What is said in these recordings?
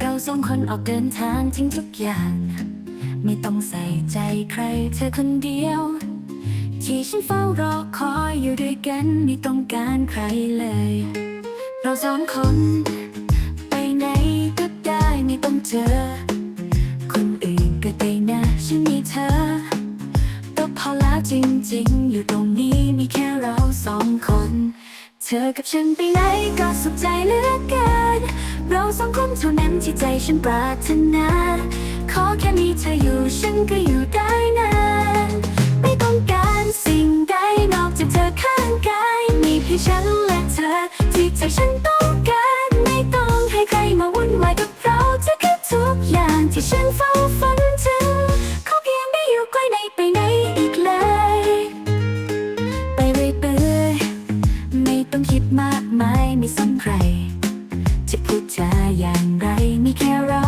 เราสองคนออกเดินทางทิ้งทุกอย่าง ไม่ต้องใส่ใจใครเธอคนเดียว ที่ฉันเฝ้ารอคอยอยู่ด้วยกัน ไม่ต้องการใครเลย เราสองคน ไปไหนก็ได้ไม่ต้องเจอ คนอื่นก็ได้นะฉันมีเธอก็พอแล้วจริงๆ อยู่ตรงนี้มีแค่เราสองคน เธอกับฉันไปไหนก็สุขใจเหลือเกิน เราสองคนเท่านั้นที่ใจฉันปรารถนา ขอแค่มีเธออยู่ฉันก็อยู่ได้นานไม่ต้องการสิ่งใดนอกจากเธอข้างกาย มีเพียงฉันและเธอ ที่ใจฉันต้องการ ไม่ต้องให้ใครมาวุ่นวายกับเราเธอคือทุกอย่างที่ฉันเฝ้าฝันถึงขอเพียงได้อยู่ใกล้ในไปไหนอีกเลย ไปเรื่อยเปื่อยไม่ต้องคิดมากมายไม่สนใคร จะอย่างไรมีแค่เรา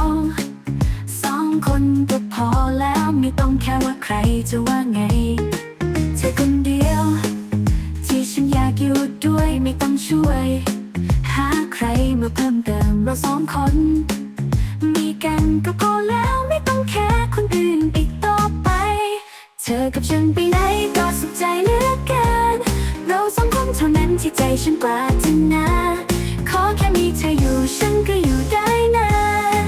สองคนก็พอแล้วไม่ต้องแค่ว่าใครจะว่าไงเธอคนเดียว ที่ฉันอยากอยู่ด้วยไม่ต้องช่วย หาใครมาเพิ่มเติมเราสองคน มีกันก็พอแล้วไม่ต้องแค่คนอื่นอีกต่อไป เธอกับฉันไปไหนก็สุขใจเหลือเกินเราสองคนเท่านั้นที่ใจฉันปรารถนาขอแค่มีเธออยู่ ฉันก็อยู่ได้นาน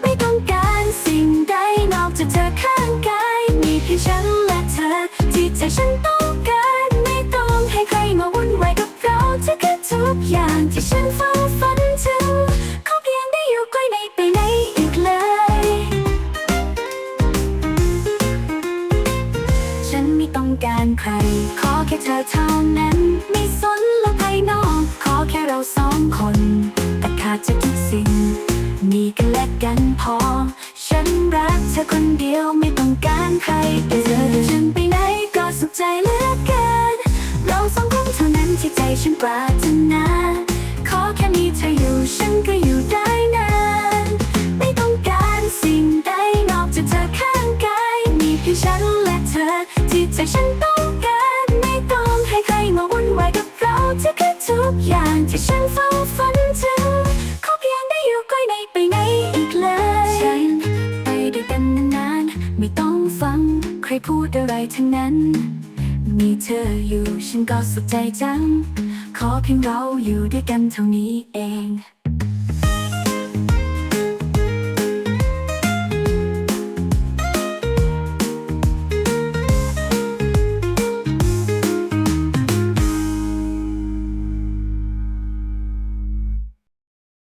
ไม่ต้องการสิ่งใดนอกจากเธอข้างกายมีเพียงฉันและเธอ ที่ใจฉันต้องการไม่ต้องให้ใครมาวุ่นวายกับเราเธอคือทุกอย่างที่ฉันเฝ้าฝันถึงขอเพียงได้อยู่ใกล้ไม่ไปไหนอีกเลย ฉันไม่ต้องการใคร ขอแค่เธอเท่านั้น และกันพอ ฉันรักเธอคนเดียวไม่ต้องการใครเธอกับฉันไปไหนก็สุขใจเหลือเกินเราสองคนเท่านั้นที่ใจฉันปรารถนาขอแค่มีเธออยู่ฉันก็อยู่ได้นานไม่ต้องการสิ่งใดนอกจากเธอข้างกายมีเพียงฉันและเธอ ที่ใจฉันต้องการไม่ต้องให้ใครมาวุ่นวายกับเราเธอคือทุกอย่างที่ฉันเฝ้า รพูดอะไรทั้งนั้น มีเธออยู่ฉันก็สุขใจจัง ขอเพียงเราอยู่ด้วยกันเท่านี้เอง